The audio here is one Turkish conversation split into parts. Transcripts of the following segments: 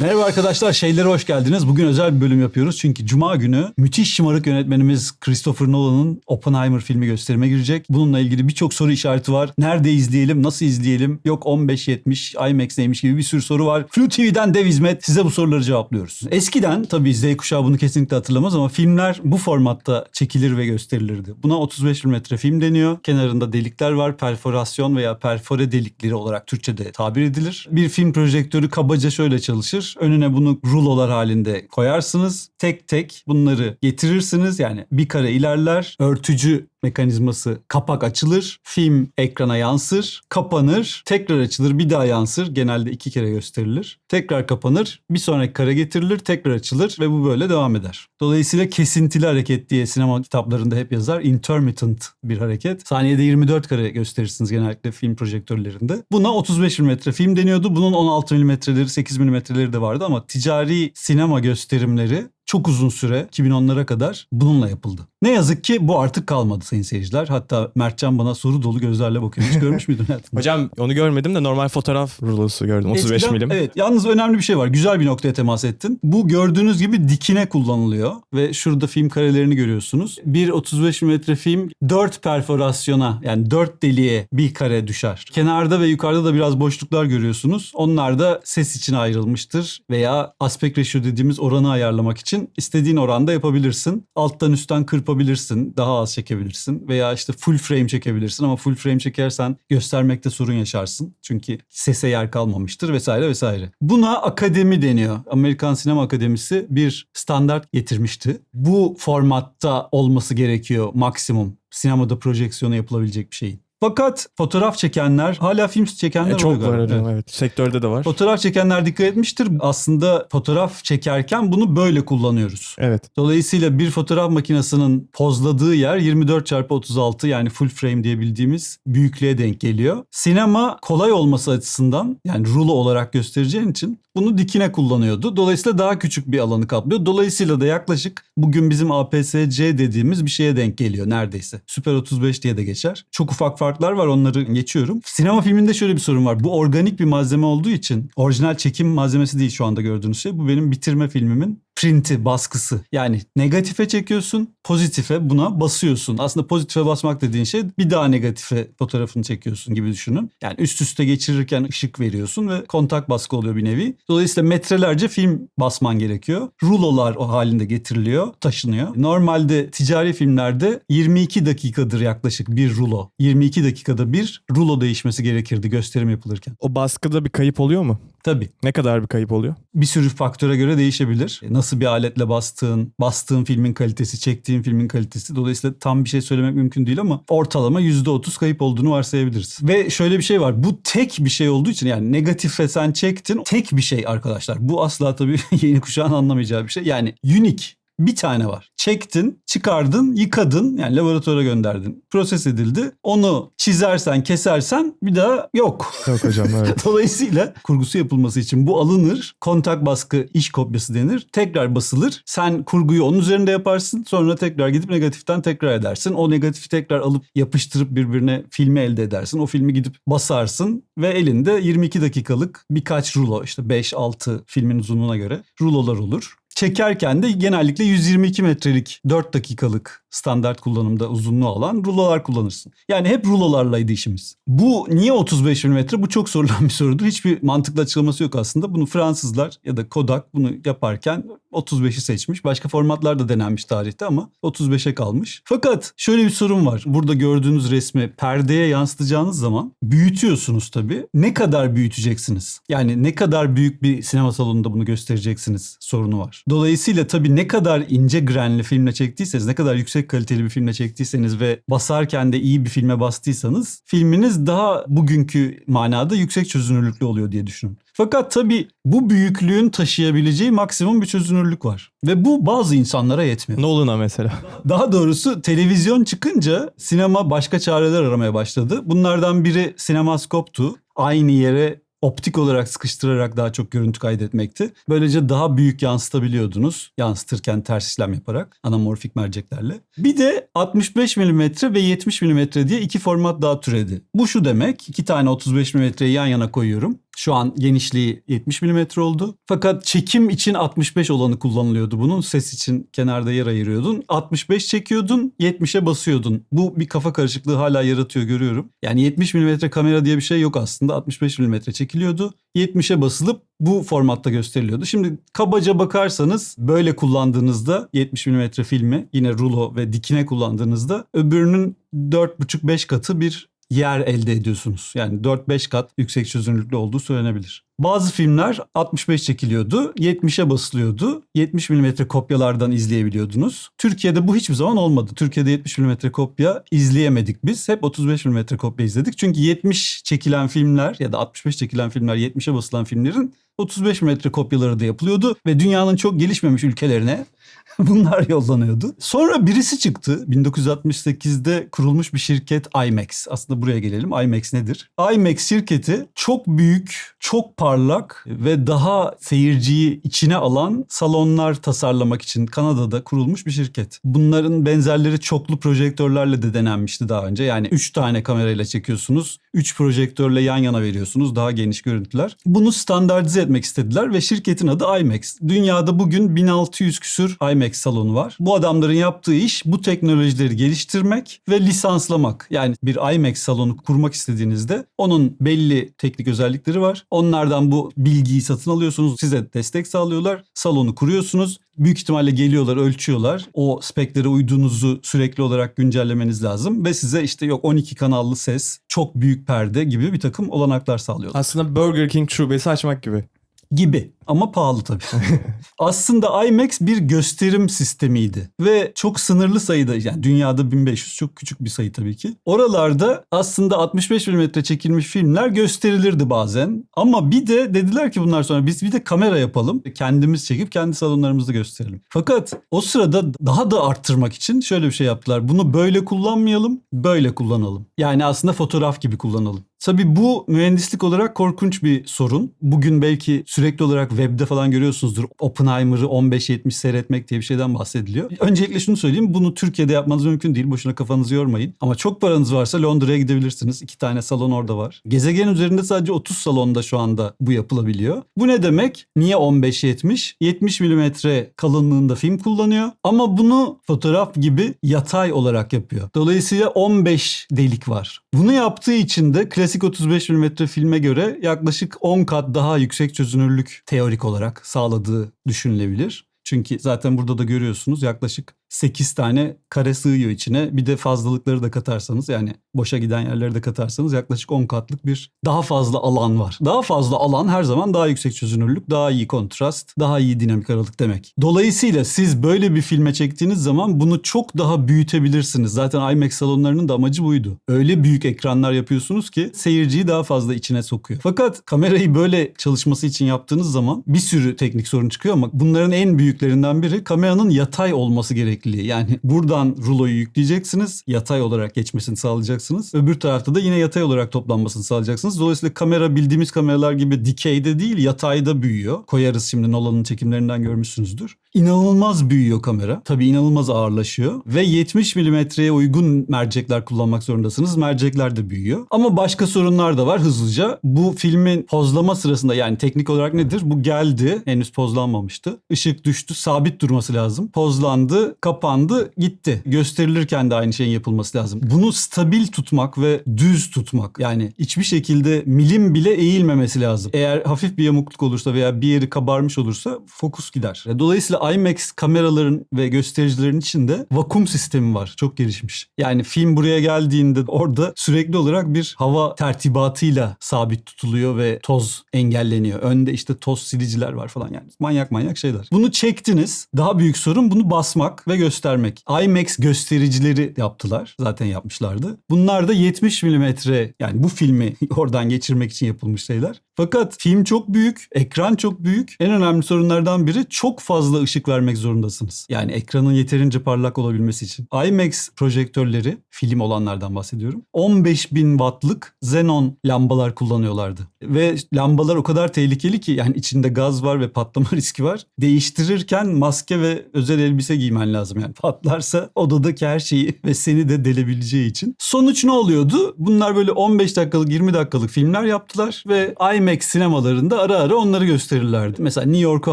Merhaba arkadaşlar, şeylere hoş geldiniz. Bugün özel bir bölüm yapıyoruz. Çünkü Cuma günü müthiş şımarık yönetmenimiz Christopher Nolan'ın Oppenheimer filmi gösterime girecek. Bununla ilgili birçok soru işareti var. Nerede izleyelim, nasıl izleyelim, yok 15-70, IMAX neymiş gibi bir sürü soru var. Flu TV'den dev hizmet size bu soruları cevaplıyoruz. Eskiden tabii Z kuşağı bunu kesinlikle hatırlamaz ama filmler bu formatta çekilir ve gösterilirdi. Buna 35 mm film deniyor. Kenarında delikler var. Perforasyon veya perfore delikleri olarak Türkçe'de tabir edilir. Bir film projektörü kabaca şöyle çalışır. Önüne bunu rulolar halinde koyarsınız. Tek tek bunları getirirsiniz. Yani bir kare ilerler. Örtücü mekanizması kapak açılır. Film ekrana yansır. Kapanır. Tekrar açılır. Bir daha yansır. Genelde iki kere gösterilir. Tekrar kapanır. Bir sonraki kare getirilir. Tekrar açılır ve bu böyle devam eder. Dolayısıyla kesintili hareket diye sinema kitaplarında hep yazar. Intermittent bir hareket. Saniyede 24 kare gösterirsiniz genellikle film projektörlerinde. Buna 35 mm film deniyordu. Bunun 16 mm'leri, 8 mm'leri de vardı ama ticari sinema gösterimleri çok uzun süre 2010'lara kadar bununla yapıldı. Ne yazık ki bu artık kalmadı sayın seyirciler. Hatta Mertcan bana soru dolu gözlerle bakıyor. Hiç görmüş müydün hayatında? Hocam onu görmedim de normal fotoğraf rulosu gördüm. 35 Eskiden- milim. Evet. Yalnız önemli bir şey var. Güzel bir noktaya temas ettin. Bu gördüğünüz gibi dikine kullanılıyor ve şurada film karelerini görüyorsunuz. Bir 35 mm film 4 perforasyona yani 4 deliğe bir kare düşer. Kenarda ve yukarıda da biraz boşluklar görüyorsunuz. Onlar da ses için ayrılmıştır veya aspect ratio dediğimiz oranı ayarlamak için istediğin oranda yapabilirsin. Alttan üstten kırpabilirsin. Daha az çekebilirsin veya işte full frame çekebilirsin ama full frame çekersen göstermekte sorun yaşarsın. Çünkü sese yer kalmamıştır vesaire vesaire. Buna akademi deniyor. Amerikan Sinema Akademisi bir standart getirmişti. Bu formatta olması gerekiyor maksimum sinemada projeksiyonu yapılabilecek bir şeyin. Fakat fotoğraf çekenler, hala film çekenler E, çok var Evet. evet. Sektörde de var. Fotoğraf çekenler dikkat etmiştir. Aslında fotoğraf çekerken bunu böyle kullanıyoruz. Evet. Dolayısıyla bir fotoğraf makinesinin pozladığı yer 24 çarpı 36 yani full frame diye bildiğimiz büyüklüğe denk geliyor. Sinema kolay olması açısından yani rulo olarak göstereceğin için bunu dikine kullanıyordu. Dolayısıyla daha küçük bir alanı kaplıyor. Dolayısıyla da yaklaşık bugün bizim APS-C dediğimiz bir şeye denk geliyor neredeyse. Süper 35 diye de geçer. Çok ufak farklar var onları geçiyorum. Sinema filminde şöyle bir sorun var. Bu organik bir malzeme olduğu için orijinal çekim malzemesi değil şu anda gördüğünüz şey. Bu benim bitirme filmimin printi, baskısı. Yani negatife çekiyorsun, pozitife buna basıyorsun. Aslında pozitife basmak dediğin şey bir daha negatife fotoğrafını çekiyorsun gibi düşünün. Yani üst üste geçirirken ışık veriyorsun ve kontak baskı oluyor bir nevi. Dolayısıyla metrelerce film basman gerekiyor. Rulolar o halinde getiriliyor, taşınıyor. Normalde ticari filmlerde 22 dakikadır yaklaşık bir rulo. 22 dakikada bir rulo değişmesi gerekirdi gösterim yapılırken. O baskıda bir kayıp oluyor mu? Tabii Ne kadar bir kayıp oluyor? bir sürü faktöre göre değişebilir. Nasıl bir aletle bastığın, bastığın filmin kalitesi, çektiğin filmin kalitesi. Dolayısıyla tam bir şey söylemek mümkün değil ama ortalama %30 kayıp olduğunu varsayabiliriz. Ve şöyle bir şey var. Bu tek bir şey olduğu için yani negatife sen çektin. Tek bir şey arkadaşlar. Bu asla tabii yeni kuşağın anlamayacağı bir şey. Yani unique. Bir tane var. Çektin, çıkardın, yıkadın yani laboratuvara gönderdin. Proses edildi. Onu çizersen, kesersen bir daha yok. Yok hocam evet. Dolayısıyla kurgusu yapılması için bu alınır. Kontak baskı iş kopyası denir. Tekrar basılır. Sen kurguyu onun üzerinde yaparsın. Sonra tekrar gidip negatiften tekrar edersin. O negatifi tekrar alıp yapıştırıp birbirine filmi elde edersin. O filmi gidip basarsın ve elinde 22 dakikalık birkaç rulo işte 5-6 filmin uzunluğuna göre rulolar olur. Çekerken de genellikle 122 metrelik 4 dakikalık standart kullanımda uzunluğu alan rulolar kullanırsın. Yani hep rulolarlaydı işimiz. Bu niye 35 mm? Bu çok sorulan bir sorudur. Hiçbir mantıklı açıklaması yok aslında. Bunu Fransızlar ya da Kodak bunu yaparken 35'i seçmiş. Başka formatlar da denenmiş tarihte ama 35'e kalmış. Fakat şöyle bir sorun var. Burada gördüğünüz resmi perdeye yansıtacağınız zaman büyütüyorsunuz tabii. Ne kadar büyüteceksiniz? Yani ne kadar büyük bir sinema salonunda bunu göstereceksiniz sorunu var. Dolayısıyla tabii ne kadar ince grenli filmle çektiyseniz, ne kadar yüksek kaliteli bir filmle çektiyseniz ve basarken de iyi bir filme bastıysanız filminiz daha bugünkü manada yüksek çözünürlüklü oluyor diye düşünün. Fakat tabii bu büyüklüğün taşıyabileceği maksimum bir çözünürlük var. Ve bu bazı insanlara yetmiyor. Nolan'a mesela. Daha doğrusu televizyon çıkınca sinema başka çareler aramaya başladı. Bunlardan biri sinemaskoptu. Aynı yere optik olarak sıkıştırarak daha çok görüntü kaydetmekti. Böylece daha büyük yansıtabiliyordunuz. Yansıtırken ters işlem yaparak anamorfik merceklerle. Bir de 65 mm ve 70 mm diye iki format daha türedi. Bu şu demek. iki tane 35 mm'yi yan yana koyuyorum. Şu an genişliği 70 mm oldu. Fakat çekim için 65 olanı kullanılıyordu bunun. Ses için kenarda yer ayırıyordun. 65 çekiyordun, 70'e basıyordun. Bu bir kafa karışıklığı hala yaratıyor görüyorum. Yani 70 mm kamera diye bir şey yok aslında. 65 mm çekiliyordu. 70'e basılıp bu formatta gösteriliyordu. Şimdi kabaca bakarsanız böyle kullandığınızda 70 mm filmi yine rulo ve dikine kullandığınızda öbürünün 4,5-5 katı bir yer elde ediyorsunuz. Yani 4-5 kat yüksek çözünürlüklü olduğu söylenebilir. Bazı filmler 65 çekiliyordu, 70'e basılıyordu. 70 mm kopyalardan izleyebiliyordunuz. Türkiye'de bu hiçbir zaman olmadı. Türkiye'de 70 mm kopya izleyemedik biz. Hep 35 mm kopya izledik. Çünkü 70 çekilen filmler ya da 65 çekilen filmler, 70'e basılan filmlerin 35 mm kopyaları da yapılıyordu ve dünyanın çok gelişmemiş ülkelerine bunlar yollanıyordu. Sonra birisi çıktı. 1968'de kurulmuş bir şirket IMAX. Aslında buraya gelelim. IMAX nedir? IMAX şirketi çok büyük, çok parlak ve daha seyirciyi içine alan salonlar tasarlamak için Kanada'da kurulmuş bir şirket. Bunların benzerleri çoklu projektörlerle de denenmişti daha önce. Yani 3 tane kamerayla çekiyorsunuz. 3 projektörle yan yana veriyorsunuz. Daha geniş görüntüler. Bunu standartize etmek istediler ve şirketin adı IMAX. Dünyada bugün 1600 küsür IMAX salonu var. Bu adamların yaptığı iş bu teknolojileri geliştirmek ve lisanslamak. Yani bir IMAX salonu kurmak istediğinizde onun belli teknik özellikleri var. Onlardan bu bilgiyi satın alıyorsunuz. Size destek sağlıyorlar. Salonu kuruyorsunuz. Büyük ihtimalle geliyorlar, ölçüyorlar. O speklere uyduğunuzu sürekli olarak güncellemeniz lazım. Ve size işte yok 12 kanallı ses, çok büyük perde gibi bir takım olanaklar sağlıyorlar. Aslında Burger King şubesi açmak gibi. Gibi ama pahalı tabii. Aslında IMAX bir gösterim sistemiydi ve çok sınırlı sayıda yani dünyada 1500 çok küçük bir sayı tabii ki. Oralarda aslında 65 mm çekilmiş filmler gösterilirdi bazen ama bir de dediler ki bunlar sonra biz bir de kamera yapalım. Kendimiz çekip kendi salonlarımızda gösterelim. Fakat o sırada daha da arttırmak için şöyle bir şey yaptılar. Bunu böyle kullanmayalım, böyle kullanalım. Yani aslında fotoğraf gibi kullanalım. Tabii bu mühendislik olarak korkunç bir sorun. Bugün belki sürekli olarak webde falan görüyorsunuzdur. Oppenheimer'ı 15-70 seyretmek diye bir şeyden bahsediliyor. Öncelikle şunu söyleyeyim. Bunu Türkiye'de yapmanız mümkün değil. Boşuna kafanızı yormayın. Ama çok paranız varsa Londra'ya gidebilirsiniz. İki tane salon orada var. Gezegen üzerinde sadece 30 salonda şu anda bu yapılabiliyor. Bu ne demek? Niye 15-70? 70 milimetre kalınlığında film kullanıyor. Ama bunu fotoğraf gibi yatay olarak yapıyor. Dolayısıyla 15 delik var. Bunu yaptığı için de klasik 35 mm filme göre yaklaşık 10 kat daha yüksek çözünürlük teorik olarak sağladığı düşünülebilir. Çünkü zaten burada da görüyorsunuz yaklaşık 8 tane kare sığıyor içine. Bir de fazlalıkları da katarsanız yani boşa giden yerleri de katarsanız yaklaşık 10 katlık bir daha fazla alan var. Daha fazla alan her zaman daha yüksek çözünürlük, daha iyi kontrast, daha iyi dinamik aralık demek. Dolayısıyla siz böyle bir filme çektiğiniz zaman bunu çok daha büyütebilirsiniz. Zaten IMAX salonlarının da amacı buydu. Öyle büyük ekranlar yapıyorsunuz ki seyirciyi daha fazla içine sokuyor. Fakat kamerayı böyle çalışması için yaptığınız zaman bir sürü teknik sorun çıkıyor ama bunların en büyüklerinden biri kameranın yatay olması gerekliliği. Yani buradan ruloyu yükleyeceksiniz, yatay olarak geçmesini sağlayacaksınız. Öbür tarafta da yine yatay olarak toplanmasını sağlayacaksınız. Dolayısıyla kamera bildiğimiz kameralar gibi dikeyde değil yatayda büyüyor. Koyarız şimdi Nolan'ın çekimlerinden görmüşsünüzdür. İnanılmaz büyüyor kamera. Tabii inanılmaz ağırlaşıyor. Ve 70 milimetreye uygun mercekler kullanmak zorundasınız. Mercekler de büyüyor. Ama başka sorunlar da var hızlıca. Bu filmin pozlama sırasında yani teknik olarak nedir? Bu geldi. Henüz pozlanmamıştı. Işık düştü. Sabit durması lazım. Pozlandı, kapandı, gitti. Gösterilirken de aynı şeyin yapılması lazım. Bunu stabil tutmak ve düz tutmak. Yani hiçbir şekilde milim bile eğilmemesi lazım. Eğer hafif bir yamukluk olursa veya bir yeri kabarmış olursa fokus gider. Dolayısıyla IMAX kameraların ve göstericilerin içinde vakum sistemi var. Çok gelişmiş. Yani film buraya geldiğinde orada sürekli olarak bir hava tertibatıyla sabit tutuluyor ve toz engelleniyor. Önde işte toz siliciler var falan yani. Manyak manyak şeyler. Bunu çektiniz. Daha büyük sorun bunu basmak ve göstermek. IMAX göstericileri yaptılar. Zaten yapmışlardı. Bunlar da 70 milimetre yani bu filmi oradan geçirmek için yapılmış şeyler. Fakat film çok büyük, ekran çok büyük. En önemli sorunlardan biri çok fazla ışık vermek zorundasınız. Yani ekranın yeterince parlak olabilmesi için. IMAX projektörleri, film olanlardan bahsediyorum. 15 bin wattlık xenon lambalar kullanıyorlardı. Ve lambalar o kadar tehlikeli ki yani içinde gaz var ve patlama riski var. Değiştirirken maske ve özel elbise giymen lazım. Yani patlarsa odadaki her şeyi ve seni de delebileceği için. Sonuç ne oluyordu? Bunlar böyle 15 dakikalık 20 dakikalık filmler yaptılar ve IMAX IMAX sinemalarında ara ara onları gösterirlerdi. Mesela New York'u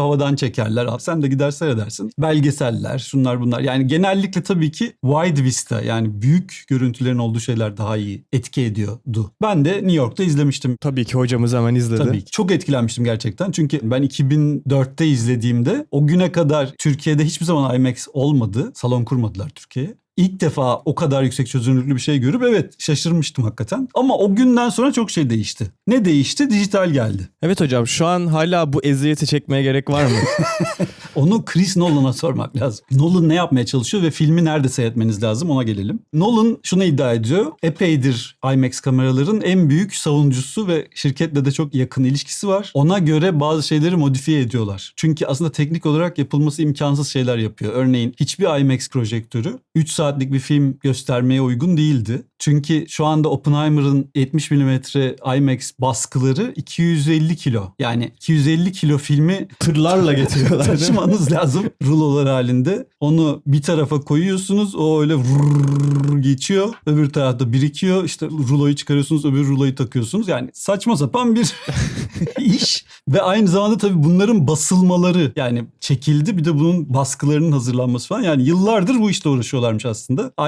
havadan çekerler. Abi Sen de gider seyredersin. Belgeseller, şunlar bunlar. Yani genellikle tabii ki wide vista yani büyük görüntülerin olduğu şeyler daha iyi etki ediyordu. Ben de New York'ta izlemiştim. Tabii ki hocamız hemen izledi. Tabii ki. Çok etkilenmiştim gerçekten. Çünkü ben 2004'te izlediğimde o güne kadar Türkiye'de hiçbir zaman IMAX olmadı. Salon kurmadılar Türkiye'ye. İlk defa o kadar yüksek çözünürlüklü bir şey görüp evet şaşırmıştım hakikaten. Ama o günden sonra çok şey değişti. Ne değişti? Dijital geldi. Evet hocam şu an hala bu eziyeti çekmeye gerek var mı? Onu Chris Nolan'a sormak lazım. Nolan ne yapmaya çalışıyor ve filmi nerede seyretmeniz lazım ona gelelim. Nolan şunu iddia ediyor. Epeydir IMAX kameraların en büyük savunucusu ve şirketle de çok yakın ilişkisi var. Ona göre bazı şeyleri modifiye ediyorlar. Çünkü aslında teknik olarak yapılması imkansız şeyler yapıyor. Örneğin hiçbir IMAX projektörü 3 saatlik bir film göstermeye uygun değildi. Çünkü şu anda Oppenheimer'ın 70 mm IMAX baskıları 250 kilo. Yani 250 kilo filmi Tırlarla getiriyorlar taşımanız lazım rulolar halinde. Onu bir tarafa koyuyorsunuz. O öyle geçiyor. Öbür tarafta birikiyor. İşte ruloyu çıkarıyorsunuz. Öbür ruloyu takıyorsunuz. Yani saçma sapan bir iş. Ve aynı zamanda tabii bunların basılmaları yani çekildi. Bir de bunun baskılarının hazırlanması falan. Yani yıllardır bu işte uğraşıyorlarmış aslında.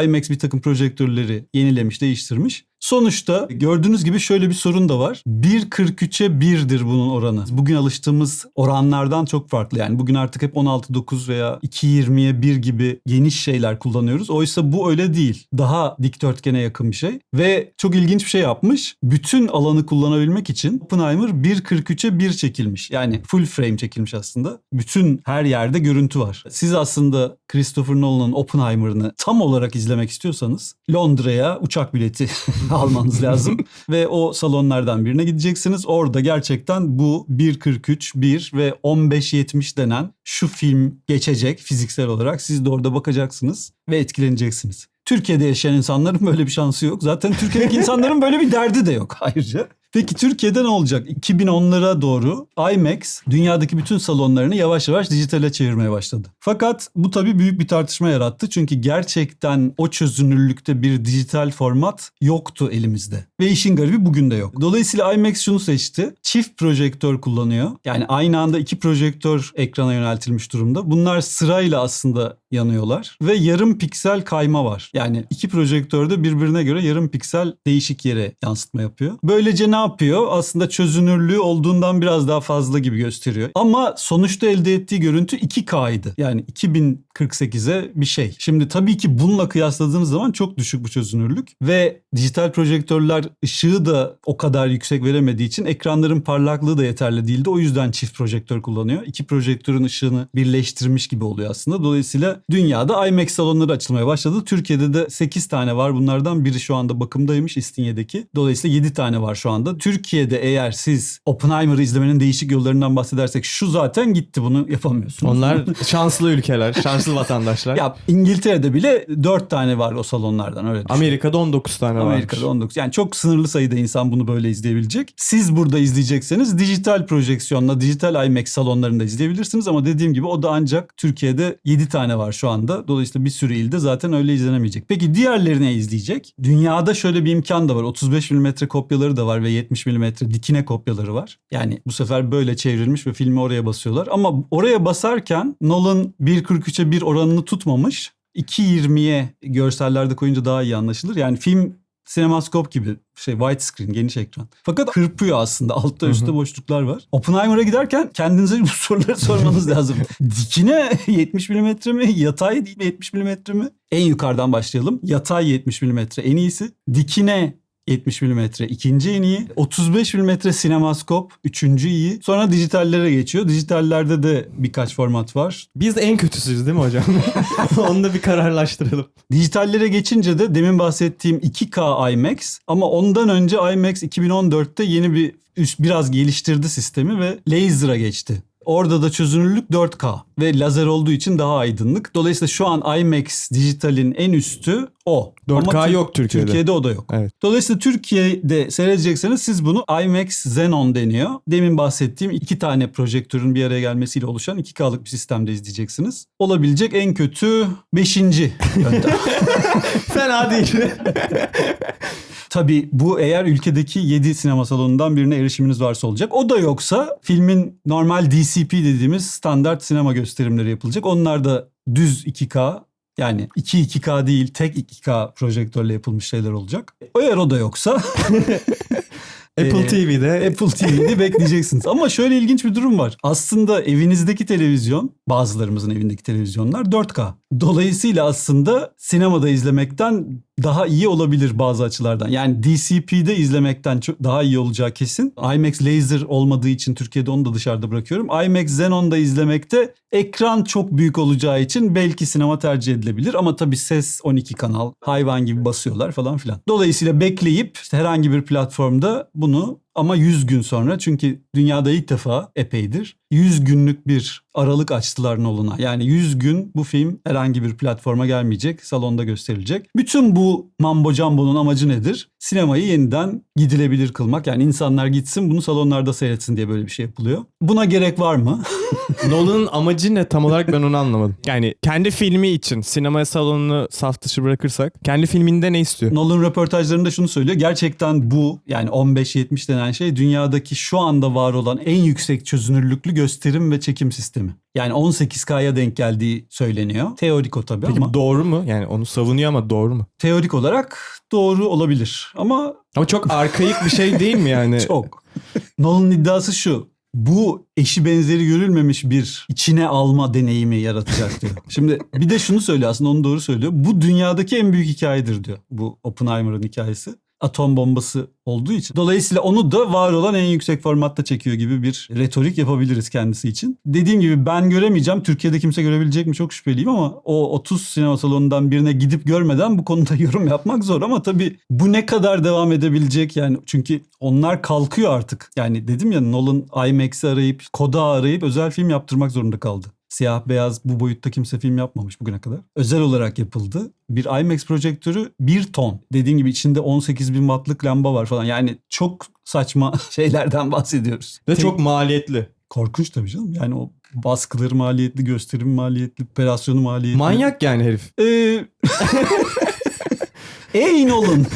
IMAX bir takım projektörleri yenilemiş, değiştirmiş. Sonuçta gördüğünüz gibi şöyle bir sorun da var. 1.43'e 1'dir bunun oranı. Bugün alıştığımız oranlardan çok farklı. Yani bugün artık hep 16.9 veya 2.20'ye 1 gibi geniş şeyler kullanıyoruz. Oysa bu öyle değil. Daha dikdörtgene yakın bir şey. Ve çok ilginç bir şey yapmış. Bütün alanı kullanabilmek için Oppenheimer 1.43'e 1 çekilmiş. Yani full frame çekilmiş aslında. Bütün her yerde görüntü var. Siz aslında Christopher Nolan'ın Oppenheimer'ını tam olarak izlemek istiyorsanız Londra'ya uçak bileti almanız lazım. Ve o salonlardan birine gideceksiniz. Orada gerçekten bu 1.43, 1 ve 15.70 denen şu film geçecek fiziksel olarak. Siz de orada bakacaksınız ve etkileneceksiniz. Türkiye'de yaşayan insanların böyle bir şansı yok. Zaten Türkiye'deki insanların böyle bir derdi de yok ayrıca. Peki Türkiye'de ne olacak? 2010'lara doğru IMAX dünyadaki bütün salonlarını yavaş yavaş dijitale çevirmeye başladı. Fakat bu tabii büyük bir tartışma yarattı. Çünkü gerçekten o çözünürlükte bir dijital format yoktu elimizde. Ve işin garibi bugün de yok. Dolayısıyla IMAX şunu seçti. Çift projektör kullanıyor. Yani aynı anda iki projektör ekrana yöneltilmiş durumda. Bunlar sırayla aslında yanıyorlar. Ve yarım piksel kayma var. Yani iki projektör de birbirine göre yarım piksel değişik yere yansıtma yapıyor. Böylece ne yapıyor? Aslında çözünürlüğü olduğundan biraz daha fazla gibi gösteriyor. Ama sonuçta elde ettiği görüntü 2K'ydı. Yani 2048'e bir şey. Şimdi tabii ki bununla kıyasladığımız zaman çok düşük bu çözünürlük. Ve dijital projektörler ışığı da o kadar yüksek veremediği için ekranların parlaklığı da yeterli değildi. O yüzden çift projektör kullanıyor. İki projektörün ışığını birleştirmiş gibi oluyor aslında. Dolayısıyla dünyada IMAX salonları açılmaya başladı. Türkiye'de de 8 tane var. Bunlardan biri şu anda bakımdaymış İstinye'deki. Dolayısıyla 7 tane var şu anda. Türkiye'de eğer siz Oppenheimer'ı izlemenin değişik yollarından bahsedersek şu zaten gitti bunu yapamıyorsunuz. Onlar şanslı ülkeler, şanslı vatandaşlar. ya İngiltere'de bile 4 tane var o salonlardan öyle düşün. Amerika'da 19 tane var. Amerika'da 19. Yani çok sınırlı sayıda insan bunu böyle izleyebilecek. Siz burada izleyecekseniz dijital projeksiyonla dijital IMAX salonlarında izleyebilirsiniz ama dediğim gibi o da ancak Türkiye'de 7 tane var şu anda. Dolayısıyla bir sürü ilde zaten öyle izlenemeyecek. Peki diğerleri ne izleyecek? Dünyada şöyle bir imkan da var. 35 mm kopyaları da var ve 70 mm dikine kopyaları var. Yani bu sefer böyle çevrilmiş ve filmi oraya basıyorlar. Ama oraya basarken Nolan 1.43'e 1 oranını tutmamış. 2.20'ye görsellerde koyunca daha iyi anlaşılır. Yani film sinemaskop gibi şey widescreen geniş ekran. Fakat kırpıyor aslında. Altta üstte boşluklar var. Oppenheimer'a giderken kendinize bu soruları sormanız lazım. Dikine 70 mm mi? Yatay değil mi 70 mm mi? En yukarıdan başlayalım. Yatay 70 mm en iyisi. Dikine 70 mm ikinci en iyi. 35 mm sinemaskop üçüncü iyi. Sonra dijitallere geçiyor. Dijitallerde de birkaç format var. Biz en kötüsüyüz değil mi hocam? Onu da bir kararlaştıralım. Dijitallere geçince de demin bahsettiğim 2K IMAX ama ondan önce IMAX 2014'te yeni bir üst biraz geliştirdi sistemi ve laser'a geçti. Orada da çözünürlük 4K ve lazer olduğu için daha aydınlık. Dolayısıyla şu an IMAX dijitalin en üstü o. 4K Ama yok Türkiye'de. Türkiye'de o da yok. Evet. Dolayısıyla Türkiye'de seyredecekseniz siz bunu IMAX Xenon deniyor. Demin bahsettiğim iki tane projektörün bir araya gelmesiyle oluşan 2K'lık bir sistemde izleyeceksiniz. Olabilecek en kötü 5. yöntem. Fena değil. Tabii bu eğer ülkedeki 7 sinema salonundan birine erişiminiz varsa olacak. O da yoksa filmin normal DCP dediğimiz standart sinema gösterimleri yapılacak. Onlar da düz 2K yani 2 2K değil tek 2K projektörle yapılmış şeyler olacak. Eğer o da yoksa Apple TV'de Apple TV'de bekleyeceksiniz. Ama şöyle ilginç bir durum var. Aslında evinizdeki televizyon, bazılarımızın evindeki televizyonlar 4K. Dolayısıyla aslında sinemada izlemekten daha iyi olabilir bazı açılardan. Yani DCP'de izlemekten çok daha iyi olacağı kesin. IMAX Laser olmadığı için Türkiye'de onu da dışarıda bırakıyorum. IMAX Xenon'da izlemekte ekran çok büyük olacağı için belki sinema tercih edilebilir. Ama tabii ses 12 kanal, hayvan gibi basıyorlar falan filan. Dolayısıyla bekleyip işte herhangi bir platformda bunu ama 100 gün sonra çünkü dünyada ilk defa epeydir 100 günlük bir aralık açtılar Nolan'a. Yani 100 gün bu film herhangi bir platforma gelmeyecek, salonda gösterilecek. Bütün bu mambo jumbo'nun amacı nedir? Sinemayı yeniden gidilebilir kılmak. Yani insanlar gitsin bunu salonlarda seyretsin diye böyle bir şey yapılıyor. Buna gerek var mı? Nolan'ın amacı ne tam olarak ben onu anlamadım. Yani kendi filmi için sinema salonunu saf dışı bırakırsak kendi filminde ne istiyor? Nolan röportajlarında şunu söylüyor. Gerçekten bu yani 15-70 denen şey dünyadaki şu anda var olan en yüksek çözünürlüklü gösterim ve çekim sistemi. Yani 18K'ya denk geldiği söyleniyor. Teorik o tabii Peki ama doğru mu? Yani onu savunuyor ama doğru mu? teorik olarak doğru olabilir. Ama Ama çok arkaik bir şey değil mi yani? çok. Nolan'ın iddiası şu. Bu eşi benzeri görülmemiş bir içine alma deneyimi yaratacak diyor. Şimdi bir de şunu söylüyor aslında onu doğru söylüyor. Bu dünyadaki en büyük hikayedir diyor. Bu Oppenheimer'ın hikayesi. Atom bombası olduğu için. Dolayısıyla onu da var olan en yüksek formatta çekiyor gibi bir retorik yapabiliriz kendisi için. Dediğim gibi ben göremeyeceğim. Türkiye'de kimse görebilecek mi çok şüpheliyim ama o 30 sinema salonundan birine gidip görmeden bu konuda yorum yapmak zor ama tabii bu ne kadar devam edebilecek yani çünkü onlar kalkıyor artık. Yani dedim ya Nolan IMAX'i arayıp Koda arayıp özel film yaptırmak zorunda kaldı. Siyah beyaz bu boyutta kimse film yapmamış bugüne kadar. Özel olarak yapıldı. Bir IMAX projektörü 1 ton. Dediğim gibi içinde 18 bin wattlık lamba var falan. Yani çok saçma şeylerden bahsediyoruz. Ve Tek- çok maliyetli. korkunç tabii canım. Yani o baskıları maliyetli, gösterim maliyetli, operasyonu maliyetli. Manyak yani herif. Ee... Ey Nolan.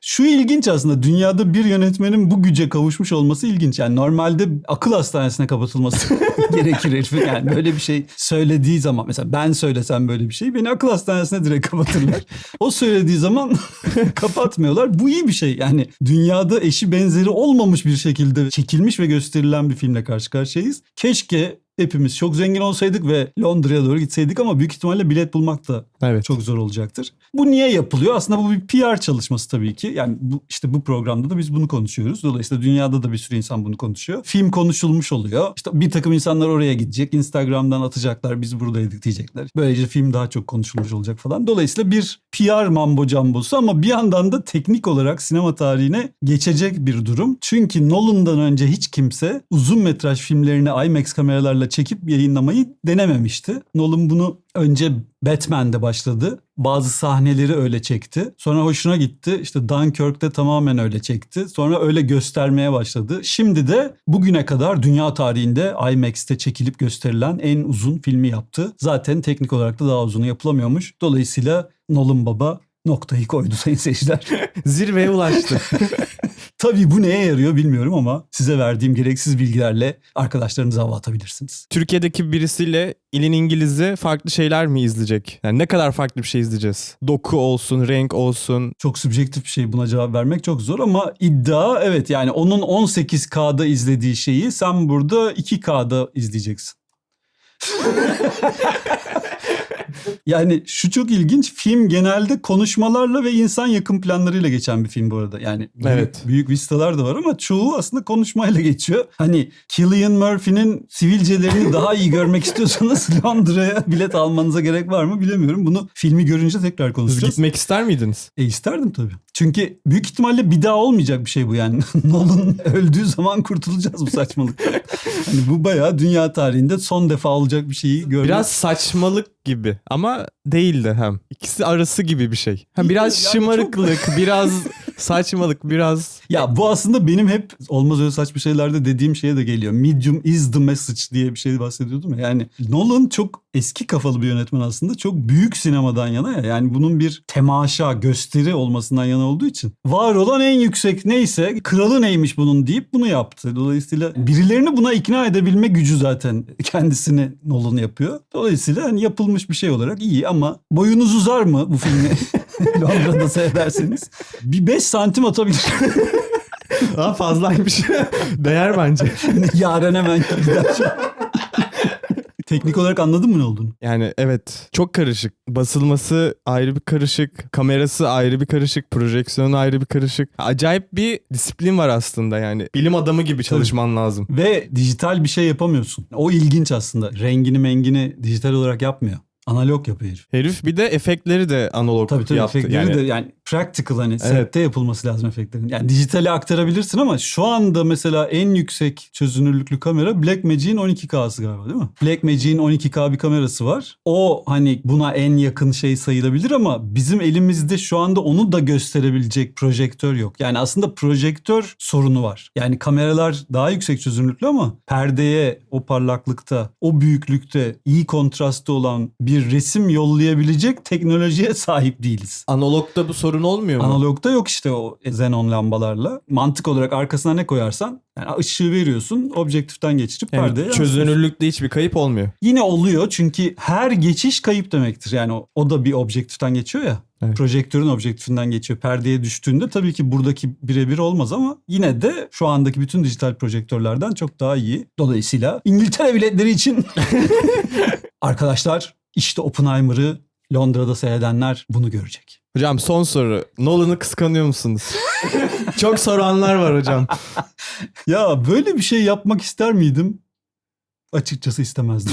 Şu ilginç aslında dünyada bir yönetmenin bu güce kavuşmuş olması ilginç. Yani normalde akıl hastanesine kapatılması gerekir herifin. Yani böyle bir şey söylediği zaman mesela ben söylesem böyle bir şey beni akıl hastanesine direkt kapatırlar. O söylediği zaman kapatmıyorlar. Bu iyi bir şey. Yani dünyada eşi benzeri olmamış bir şekilde çekilmiş ve gösterilen bir filmle karşı karşıyayız. Keşke hepimiz çok zengin olsaydık ve Londra'ya doğru gitseydik ama büyük ihtimalle bilet bulmak da Evet. çok zor olacaktır. Bu niye yapılıyor? Aslında bu bir PR çalışması tabii ki. Yani bu, işte bu programda da biz bunu konuşuyoruz. Dolayısıyla dünyada da bir sürü insan bunu konuşuyor. Film konuşulmuş oluyor. İşte bir takım insanlar oraya gidecek. Instagram'dan atacaklar. Biz buradaydık diyecekler. Böylece film daha çok konuşulmuş olacak falan. Dolayısıyla bir PR mambo cambosu ama bir yandan da teknik olarak sinema tarihine geçecek bir durum. Çünkü Nolan'dan önce hiç kimse uzun metraj filmlerini IMAX kameralarla çekip yayınlamayı denememişti. Nolan bunu önce Batman'de başladı. Bazı sahneleri öyle çekti. Sonra hoşuna gitti. İşte Dunkirk'te tamamen öyle çekti. Sonra öyle göstermeye başladı. Şimdi de bugüne kadar dünya tarihinde IMAX'te çekilip gösterilen en uzun filmi yaptı. Zaten teknik olarak da daha uzunu yapılamıyormuş. Dolayısıyla Nolan Baba noktayı koydu sayın seyirciler. Zirveye ulaştı. Tabii bu neye yarıyor bilmiyorum ama size verdiğim gereksiz bilgilerle arkadaşlarınıza hava atabilirsiniz. Türkiye'deki birisiyle ilin İngiliz'i farklı şeyler mi izleyecek? Yani ne kadar farklı bir şey izleyeceğiz? Doku olsun, renk olsun. Çok subjektif bir şey buna cevap vermek çok zor ama iddia evet yani onun 18K'da izlediği şeyi sen burada 2K'da izleyeceksin. Yani şu çok ilginç. Film genelde konuşmalarla ve insan yakın planlarıyla geçen bir film bu arada. Yani büyük, Evet. büyük vistalar da var ama çoğu aslında konuşmayla geçiyor. Hani Cillian Murphy'nin sivilcelerini daha iyi görmek istiyorsanız Londra'ya bilet almanıza gerek var mı bilemiyorum. Bunu filmi görünce tekrar Siz konuşacağız. gitmek ister miydiniz? E isterdim tabii. Çünkü büyük ihtimalle bir daha olmayacak bir şey bu yani. Nolan öldüğü zaman kurtulacağız bu saçmalıktan. hani bu bayağı dünya tarihinde son defa olacak bir şeyi görmek. Biraz saçmalık gibi ama değildi hem. İkisi arası gibi bir şey. Ha, biraz şımarıklık, biraz saçmalık, biraz Ya bu aslında benim hep olmaz öyle saçma şeylerde dediğim şeye de geliyor. Medium is the message diye bir şey bahsediyordum ya. Yani Nolan çok eski kafalı bir yönetmen aslında. Çok büyük sinemadan yana ya. Yani bunun bir temaşa, gösteri olmasından yana olduğu için. Var olan en yüksek neyse kralı neymiş bunun deyip bunu yaptı. Dolayısıyla birilerini buna ikna edebilme gücü zaten kendisini Nolan yapıyor. Dolayısıyla hani yapılmış bir şey olarak iyi ama boyunuz uzar mı bu filmi? Londra'da seyrederseniz. Bir 5 santim atabilir. daha fazlaymış. Değer bence. Yaren hemen gider. Teknik olarak anladın mı ne olduğunu? Yani evet çok karışık. Basılması ayrı bir karışık, kamerası ayrı bir karışık, projeksiyonu ayrı bir karışık. Acayip bir disiplin var aslında yani. Bilim adamı gibi çalışman lazım. Ve dijital bir şey yapamıyorsun. O ilginç aslında. Rengini mengini dijital olarak yapmıyor. Analog yapıyor herif. Herif bir de efektleri de analog Tabii tabii yaptı. efektleri yani. de yani practical hani sette yapılması lazım efektlerin. Yani dijitale aktarabilirsin ama şu anda mesela en yüksek çözünürlüklü kamera Blackmagic'in 12K'sı galiba değil mi? Blackmagic'in 12K bir kamerası var. O hani buna en yakın şey sayılabilir ama bizim elimizde şu anda onu da gösterebilecek projektör yok. Yani aslında projektör sorunu var. Yani kameralar daha yüksek çözünürlüklü ama perdeye o parlaklıkta, o büyüklükte iyi kontrastı olan bir resim yollayabilecek teknolojiye sahip değiliz. Analogda bu sorun olmuyor mu? Analogda yok işte o xenon lambalarla. Mantık olarak arkasına ne koyarsan yani ışığı veriyorsun objektiften geçirip Yani perdeye çözünürlükte hiçbir kayıp olmuyor. Yine oluyor çünkü her geçiş kayıp demektir. Yani o, o da bir objektiften geçiyor ya. Evet. Projektörün objektifinden geçiyor. Perdeye düştüğünde tabii ki buradaki birebir olmaz ama yine de şu andaki bütün dijital projektörlerden çok daha iyi. Dolayısıyla İngiltere biletleri için arkadaşlar işte Oppenheimer'ı Londra'da seyredenler bunu görecek. Hocam son soru. Nolan'ı kıskanıyor musunuz? Çok soranlar var hocam. Ya böyle bir şey yapmak ister miydim? Açıkçası istemezdim.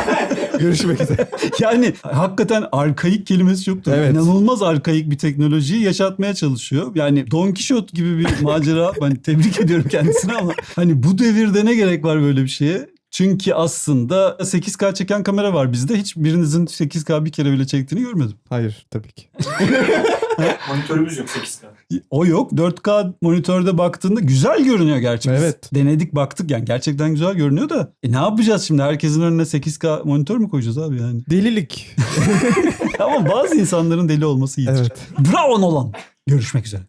Görüşmek üzere. yani hakikaten arkaik kelimesi çoktur. Evet. İnanılmaz arkaik bir teknolojiyi yaşatmaya çalışıyor. Yani Don Quixote gibi bir macera. Ben tebrik ediyorum kendisine ama hani bu devirde ne gerek var böyle bir şeye? Çünkü aslında 8K çeken kamera var bizde. Hiç birinizin 8K bir kere bile çektiğini görmedim. Hayır tabii ki. Monitörümüz yok 8K. O yok. 4K monitörde baktığında güzel görünüyor gerçi. Biz Evet. Denedik baktık yani gerçekten güzel görünüyor da. E ne yapacağız şimdi? Herkesin önüne 8K monitör mü koyacağız abi yani? Delilik. Ama bazı insanların deli olması iyidir. Evet. Bravo Nolan. Görüşmek üzere.